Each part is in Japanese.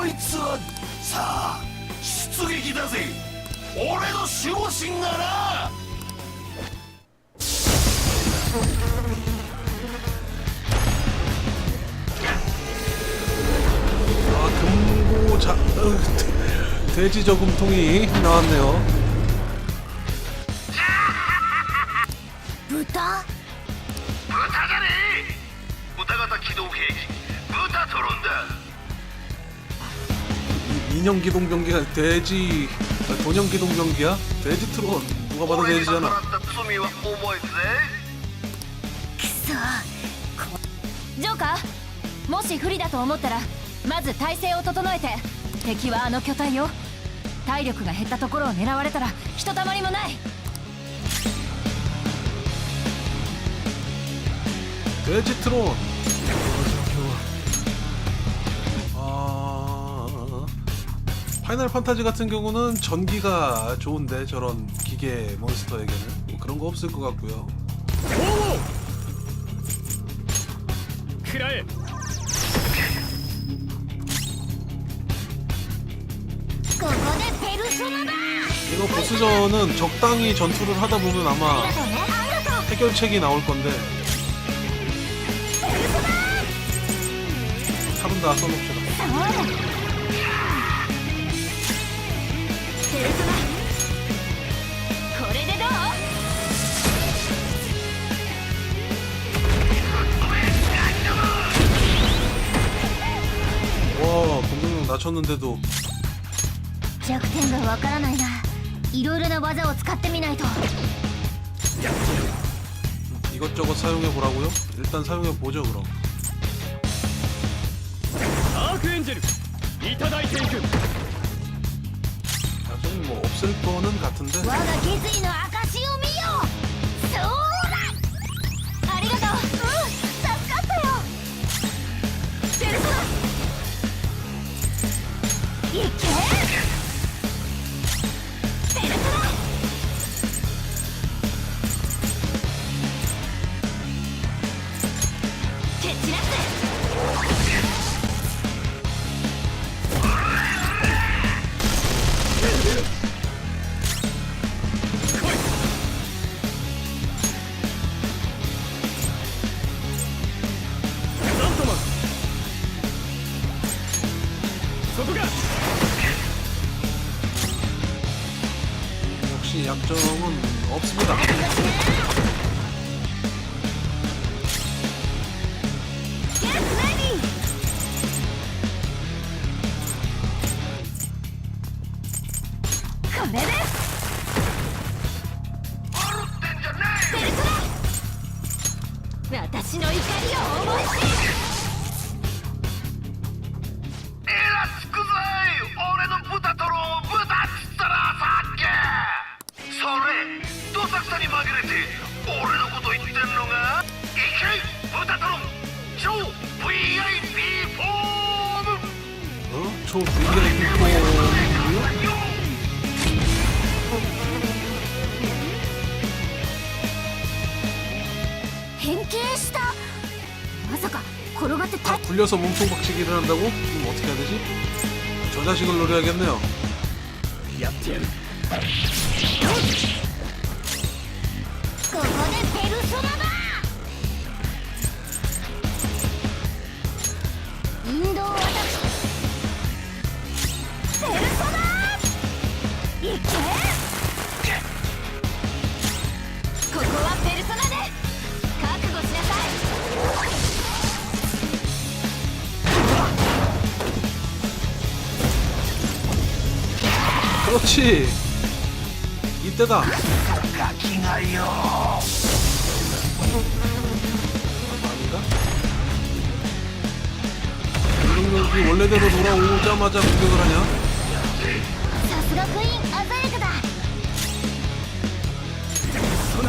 なそいつはさあ出撃だぜ俺の守護神がな 아 금고 자 으, 돼- 돼지 저금통이 나왔네요 豚豚じゃねえ豚型機動兵器豚トロンだ 인형 기동 병기가 돼지 아, 돈형 기동 병기야? 돼지 트론 누가 봐도 俺に逆 돼지잖아 らった罪は重いぜくそこジョーカーもし不利だと思ったらまず体勢を整えて敵はあの巨体よ体力が減ったところを狙われたらひとたまりもない 돼지 트론 파이널 판타지 같은 경우는 전기가 좋은데 저런 기계 몬스터에게는 뭐 그런 거 없을 것 같고요. 크랄 이거 보스전은 적당히 전투를 하다 보면 아마 해결책이 나올 건데. 사분다 써놓자. 와 공격력 낮췄는데도 弱点がわからないないろいろな技を使ってみないと 이것저것 사용해 보라고요? 일단 사용해 보죠 그럼 アークエンジェルいただいていく 나중에 뭐 없을 거는 같은데 我が決意の証 이렇게? 약점은 없습니다 다 아, 굴려서 몸통 박치기를 한다고? 그럼 어떻게 해야 되지? 저 자식을 노려야겠네요. 그렇지 이때다 ガキがよ 아닌가? 이 병력이 원래대로 돌아오자마자 공격을 하냐? さすがクイーン鮮やかだそな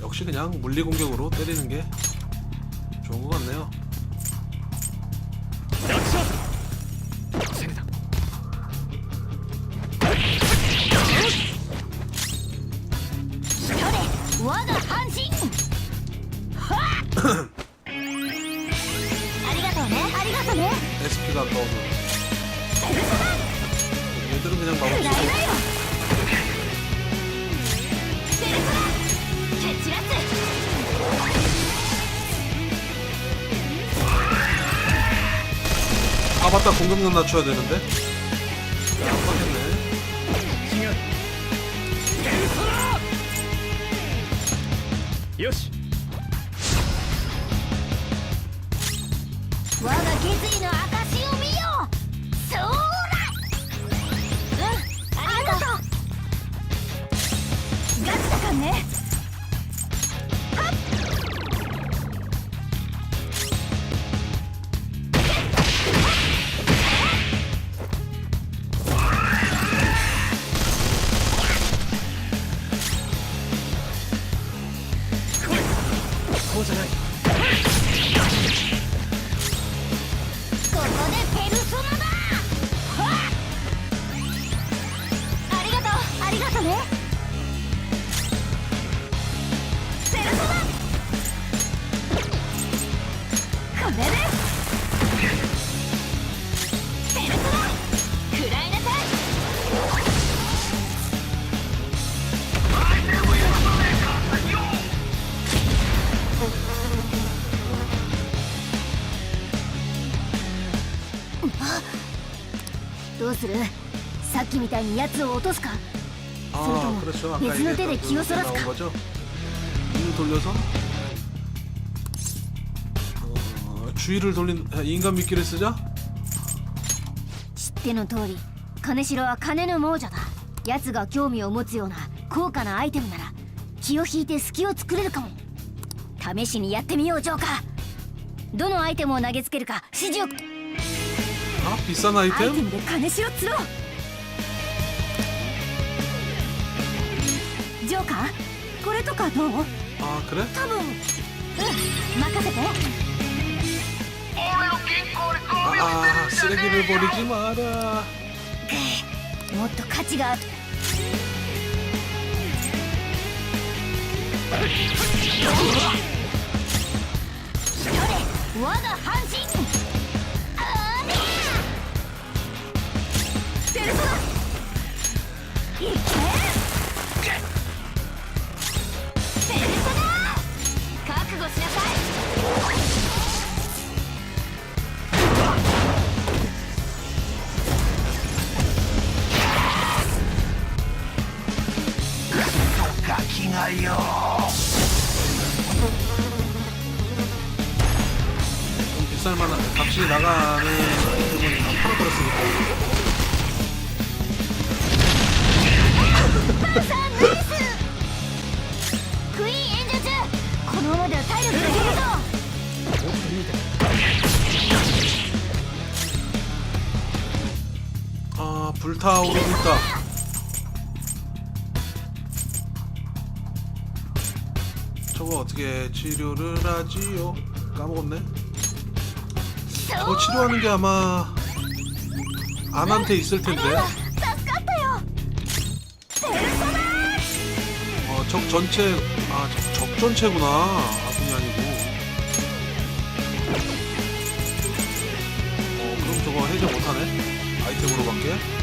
역시 그냥 물리 공격으로 때리는 게 좋은 것 같네요. 아 맞다 공격력 낮춰야 되는데? 야, 안 맞겠네 みたいに奴を落とすか 아 그렇죠 아까 예술의 때를 얘기했던 그 기어서라스 나온 가. 거죠 눈을 돌려서 어, 주의를 돌린 아, 인간 미끼를 쓰자 知っての通り金城は金の亡者だ奴が興味を持つような高価なアイテムなら気を引いて隙を作れるかも試しにやってみようジョーカーどのアイテムを投げつけるか指示を 아 비싼 アイ 아이템 テムで金城釣ろう ジョーカーこれとかどう 아 그래 多分うん任せて俺の銀行にゴミを捨て 아 るんじゃね 쓰레기를 えよ 버리지 마라 もっと価値があるそれ我が半身ありゃペルソナいけ しなさい 치료를 하지요. 까먹었네. 어 치료하는 게 아마 암한테 있을 텐데. 어적 전체 아적 적 전체구나 아군이 아니고. 어 그럼 저거 해제 못하네 아이템으로밖에.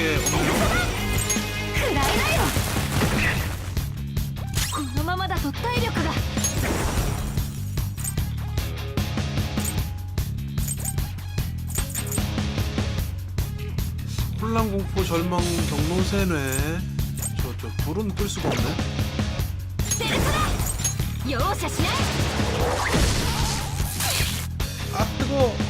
밖에 없네요. くらいだよこのままだと体力が 혼란 공포 절망 경로세뇌. 저, 저, 불은 끌 수가 없네. ペルソナ容赦しない 아, 뜨거!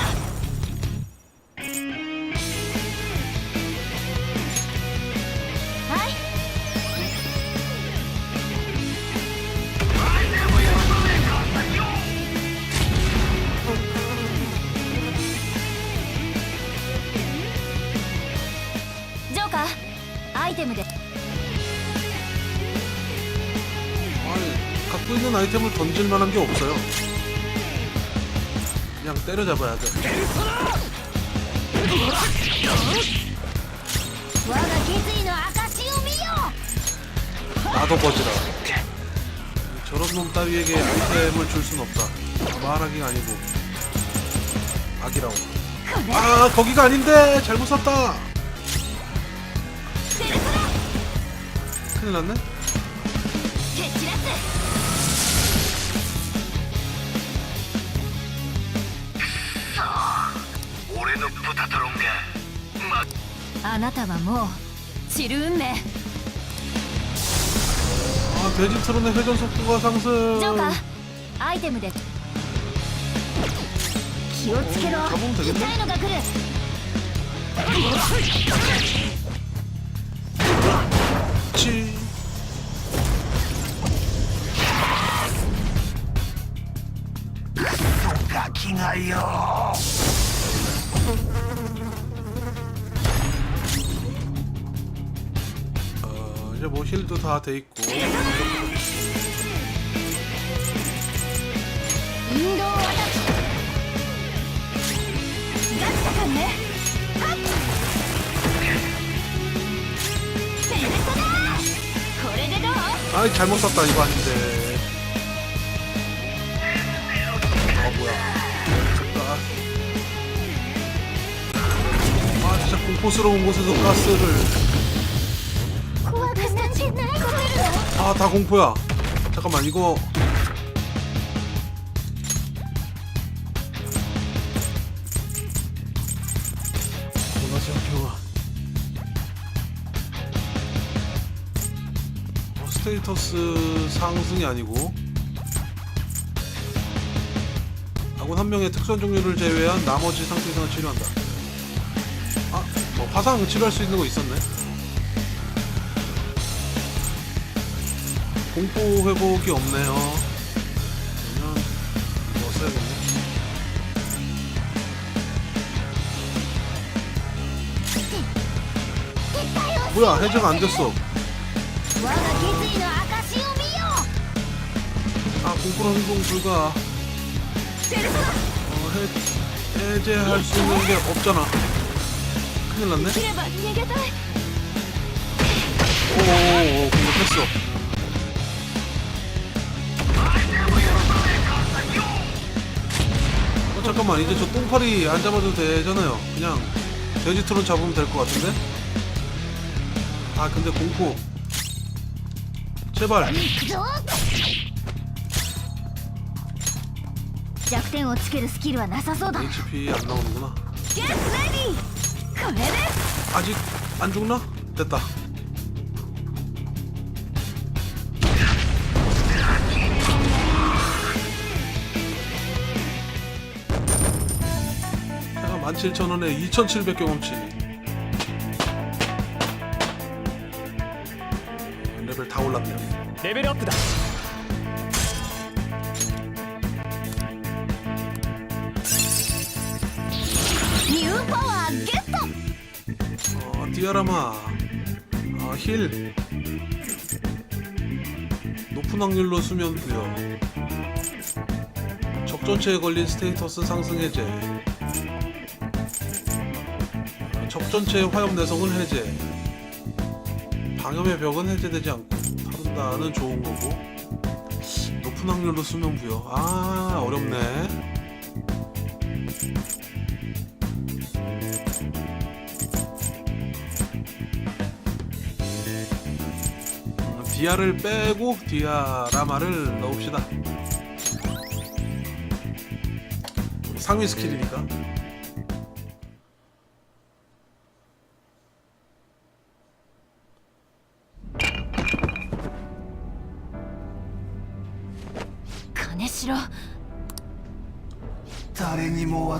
갖고 있는 아이템을 던질 만한 게 없어요. 그냥 때려잡아야 돼. 나도 거지라. 저런 놈 따위에게 아이템을 줄 순 없다. 말하기가 아니고 악이라고. 아 거기가 아닌데 잘못 샀다. 큰일 났네. あなたはもう散る運命,회전 속도상 승. ジョーカーアイテムで気をつけろ,痛.いのが来る. 이제 뭐 힐도 다 돼 있고. 아이 잘못 썼다 이거 아닌데. 아 뭐야. 미쳤다 아 진짜 공포스러운 곳에서 가스를. 아 다 공포야. 잠깐만 이거. 어, 스테이터스 상승이 아니고. 아군 한 명의 특수한 종류를 제외한 나머지 상태 이상을 치료한다. 아, 뭐 화상 치료할 수 있는 거 있었네 공포 회복이 없네요. 그러면 이거 써야겠네. 뭐야 해제가 안 됐어. 아 공포랑 행동 불가. 어, 해, 해제할 수 있는 게 없잖아. 큰일 났네. 오오오 공격했어. 잠깐만 이제 저 똥파리 안 잡아도 되잖아요. 그냥 돼지 트론 잡으면 될 것 같은데? 아 근데 공포 제발 行くぞ弱点をつけるスキルはなさそうだ HP 안 나오는구나. Get ready! これで 아직 안 죽나? 됐다. 17,000원에 2,700경험치. 레벨 다 올랐네요. 레벨 업다. 어, 디아라마 아, 힐. 높은 확률로 수면 부여. 적전체에 걸린 스테이터스 상승 해제. 전체의 화염 내성은 해제 방염의 벽은 해제되지 않고 타른다는 좋은 거고 높은 확률로 수면 부여 아 어렵네 음, 디아를 빼고 디아라마를 넣읍시다. 상위 스킬이니까.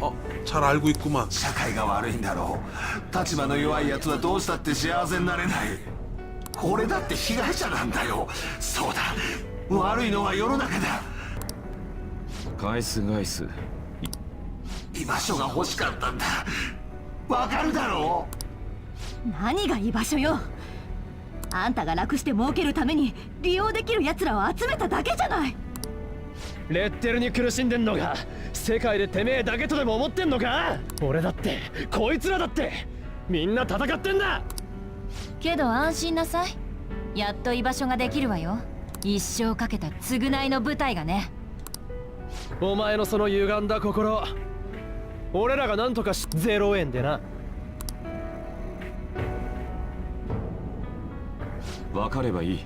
어 잘 알고 있구만 社会が悪いんだろう立場の弱い奴はどうしたって幸せになれない俺だって被害者なんだよそうだ悪いのは世の中だ返す返す居場所が欲しかったんだわかるだろ何が居場所よあんたが楽して儲けるために利用できる奴らを集めただけじゃない レッテルに苦しんでんのが世界でてめえだけとでも思ってんのか？俺だってこいつらだってみんな戦ってんだ！けど安心なさい。やっと居場所ができるわよ。一生かけた償いの舞台がね。お前のその歪んだ心。俺らがなんとかし0円でな。分かればいい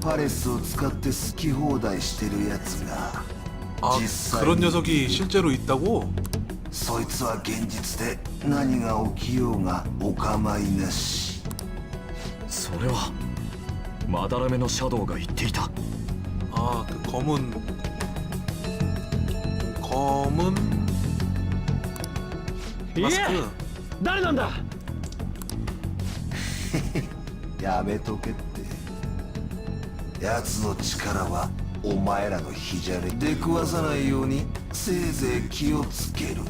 パレスを使って好き放題してるやつが 아 実際 그런 に 녀석이 실제로 있다고? そいつは現実で何が起きようがお構いなしそれはまだらめのシャドウが言っていた 아 그 검은 검은 えいえ 마스크 誰なんだやめとけって 奴の力はお前らの火じゃね出くわさないようにせいぜい気をつける。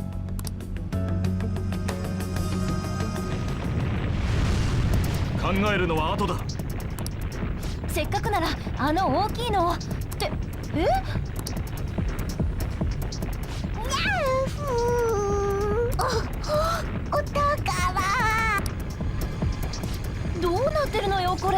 考えるのは後だ。せっかくならあの大きいのをってえ？おお宝。どうなってるのよこれ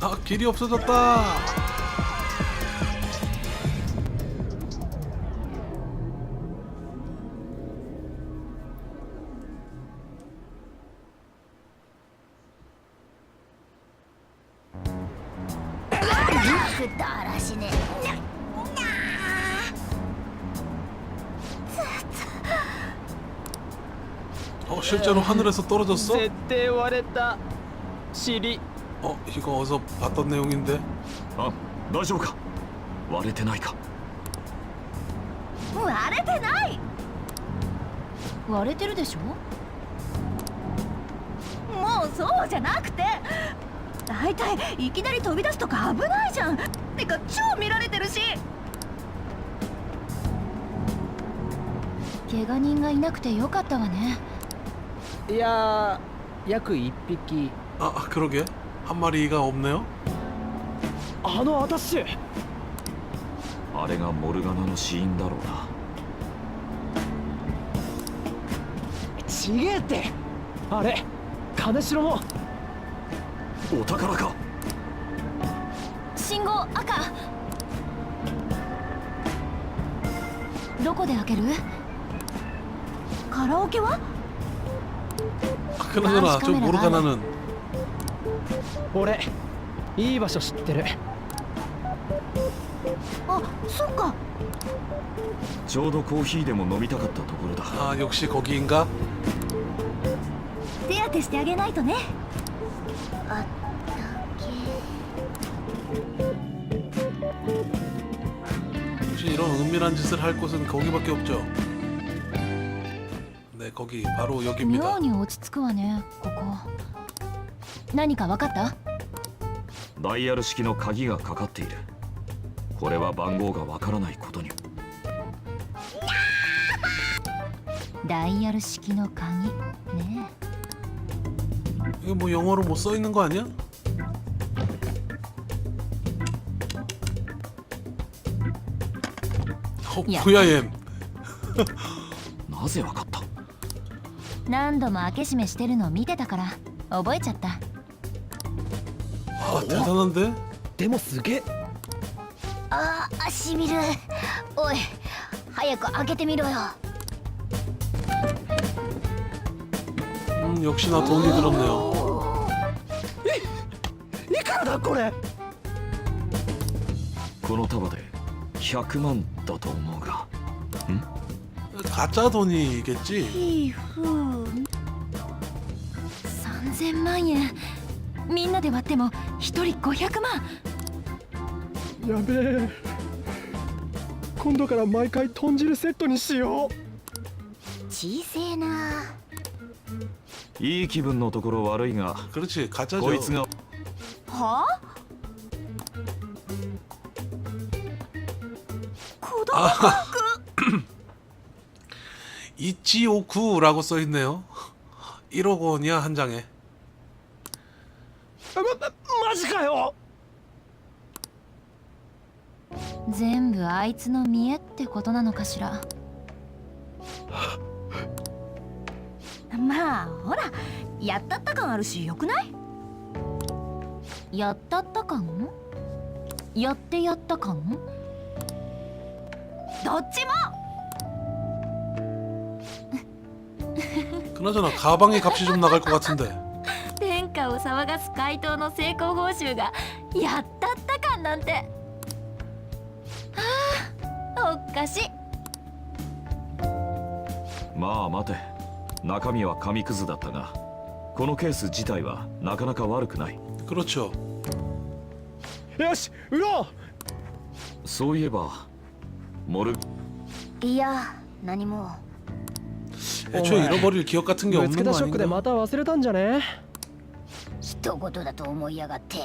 아 길이 없어졌다 くだらしねなな 어 실제로 하늘에서 떨어졌어? 絶対割れた尻 어 이거 어디서 봤던 내용인데 あ大丈夫か割れてないか 割れてない割れてるでしょもうそうじゃなくて大体いきなり飛び出すとか危ないじゃんてか超見られてるし怪我人がいなくてよかったわねいやー約1匹 아 그러게 한 마리가 없네요 あのアタッシュあれがモルガナの死因だろうなちげえってあれ金城もお宝か信号赤どこで開けるカラオケは 아, 그나저나 저 모르가나는 俺いい場所知ってるあそっかちょうどコーヒーでも飲みたかったところだ 아 역시 거기인가? 手当てしてあげないとねあ 혹시 이런 은밀한 짓을 할 곳은 거기밖에 없죠? 네 거기 바로 妙 여기입니다 に落ち着くわねここ 何か分かったダイヤル式の鍵がかかっているこれは番号がわからないことにダイヤル式の鍵ね 이거 뭐 영어로 뭐 써 있는 거 아니야? 어, 야. 뭐야 얜 なぜわかった何度も開け閉めしてるの見てたから覚えちゃった 아 대단한데? でもすげえああしみるおい早く開けてみろよ 음 역시나 돈이 들었네요 いくらだこれこの束で100万だと思うが 가짜 돈이겠지? ひふ3000万円 みんなで割っても1人500万やべえ今度から毎回豚汁セットにしよう小せえないい気分のところ悪いが 그렇지 가짜죠 こいつがはあ子供パーク 이치오쿠라고 써있네요 1억 원이야 한 장에 まマジかよ全部あいつの見栄ってことなのかしらまあほらやったった感あるしよくないやったった感やってやった感どっちも 그나저나 가방의 값이 좀 나갈 것 같은데 天下 を騒がす怪盗の成功報酬がやったった感なんてはあおっかしいまあ待て中身は紙くずだったがこのケース自体はなかなか悪くない 그렇죠 よし売ろうそういえばモルいや何も 애초에 잃어버릴 기억 같은 게 ぶつけ 없는 た 거 ショックで 아닌가? また忘れたんじゃね 一言だと思いやがって。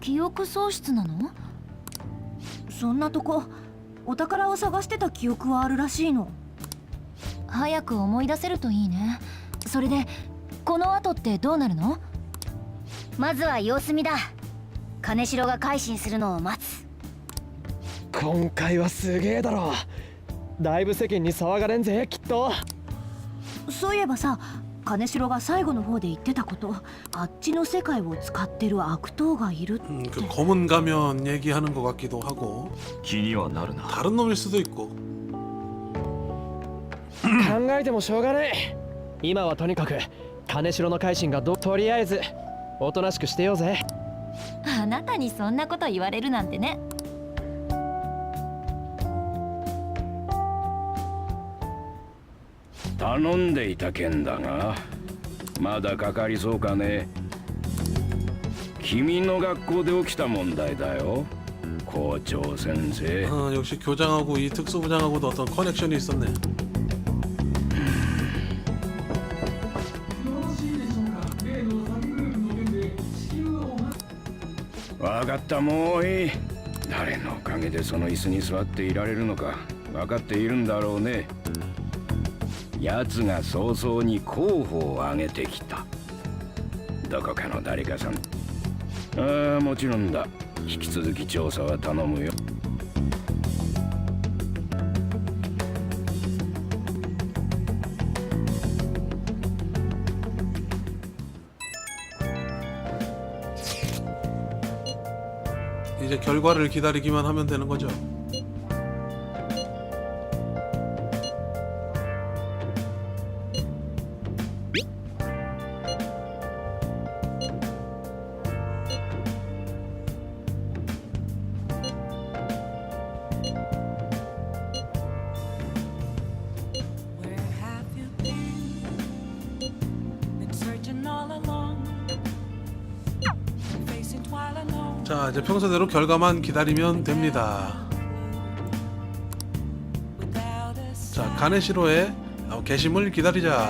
記憶喪失なの？そんなとこお宝を探してた記憶はあるらしいの。早く思い出せるといいね。それでこの後ってどうなるの？まずは様子見だ。金城が改心するのを待つ。今回はすげえだろ。だいぶ世間に騒がれんぜきっと。そういえばさ金城が最後の方で言ってたことあっちの世界を使ってる悪党がいるって 음, 그 검은 가면 얘기하는 것 같기도 하고 気にはなるな 다른 놈일 수도 있고 考えてもしょうがない今はとにかく金城の改心がどとりあえずおとなしくしてようぜあなたにそんなこと言われるなんてね 頼んでいた件だがまだかかりそうかね君の学校で起きた問題だよ 校長先生 어, 역시 교장하고 이 특수부장하고도 어떤 커넥션이 있었네. 分かったもういい誰のおかげでその椅子に座っていられるのか分かっているんだろうね 奴が早々に候補を挙げてきたどこかの誰かさんああもちろんだ引き続き調査は頼むよ 이제 결과를 기다리기만 하면 되는 거죠. 평소대로 결과만 기다리면 됩니다. 자, 가네시로의 어, 게심을 기다리자.